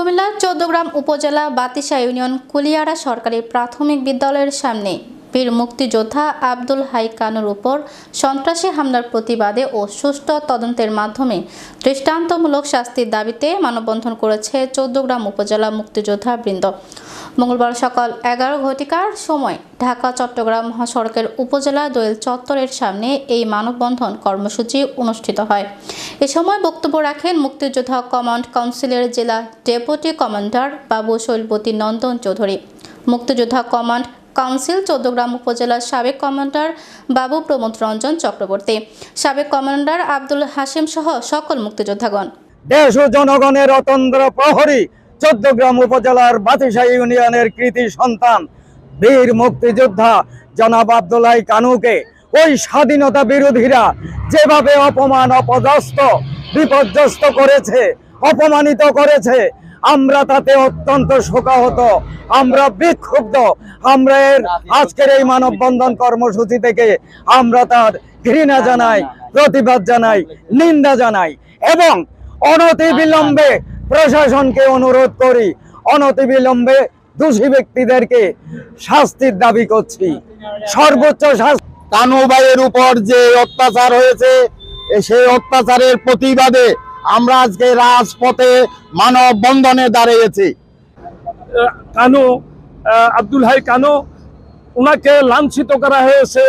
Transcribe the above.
কুমিল্লার চৌদ্দগ্রাম উপজেলা, বাতিসা ইউনিয়ন কুলিয়ারা সরকারি প্রাথমিক বিদ্যালয়ের সামনে বীর মুক্তিযোদ্ধা আব্দুল হাই কানুর উপর সন্ত্রাসী হামলার প্রতিবাদে ও সুষ্ঠু তদন্তের মাধ্যমে দৃষ্টান্তমূলক শাস্তির দাবিতে মানববন্ধন করেছে চৌদ্দগ্রাম উপজেলা মুক্তিযোদ্ধা বৃন্দ। মঙ্গলবার সকাল এগারো ঘটিকার সময় ঢাকা, চট্টগ্রাম মহাসড়কের উপজেলা দোয়েল চত্বরের সামনে এই মানববন্ধন কর্মসূচি অনুষ্ঠিত হয়। এ সময় বক্তব্য রাখেন মুক্তিযোদ্ধা কমান্ড কাউন্সিলের জেলা ডেপুটি কমান্ডার বাবু শৈলপতি নন্দন চৌধুরী। মুক্তিযোদ্ধা কমান্ড কাউন্সিল চৌদ্দগ্রাম উপজেলার সাবেক কমান্ডার বাবু প্রমোদ রঞ্জন চক্রবর্তী। সাবেক কমান্ডার আব্দুল হাসিম সহ সকল মুক্তিযোদ্ধাগণ। দেশ ও জনগণের অতন্দ্র প্রহরী চোদ্দগ্রাম উপজেলার বাতিশা ইউনিয়নের কৃতি সন্তান বীর মুক্তিযোদ্ধা জনাব আব্দুল্লাহ কানুকে ওই স্বাধীনতা বিরোধীরা যেভাবে অপমান অপদস্থ, বিপর্যস্ত করেছে, অপমানিত করেছে, আমরা তাতে অত্যন্ত শোকাহত, আমরা বিক্ষুব্ধ, আমরা এর আজকের এই মানববন্ধন কর্মসূচি থেকে আমরা তার ঘৃণা জানাই, প্রতিবাদ জানাই, নিন্দা জানাই এবং অনতি বিলম্বে প্রশাসনকে অনুরোধ করি অনতি বিলম্বে দোষী ব্যক্তিদেরকে শাস্তির দাবি করছি। সর্বোচ্চ শাস্তি কানু ভাইয়ের উপর যে অত্যাচার হয়েছে সেই অত্যাচারের প্রতিবাদে আমরা আজকে রাজপথে মানব বন্ধনে দাঁড়িয়েছি কানু আব্দুল হাই কানু ওনাকে লাঞ্ছিত করা হয়েছে।